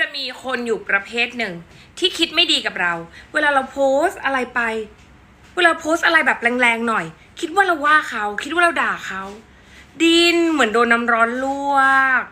จะมีคนอยู่ประเภทหนึ่ง ที่คิดไม่ดีกับเรา เวลาเราโพสอะไรไป เวลาโพสอะไรแบบแรงๆหน่อย คิดว่าเราว่าเขา คิดว่าเราด่าเขา ดินเหมือนโดนน้ำร้อนลวก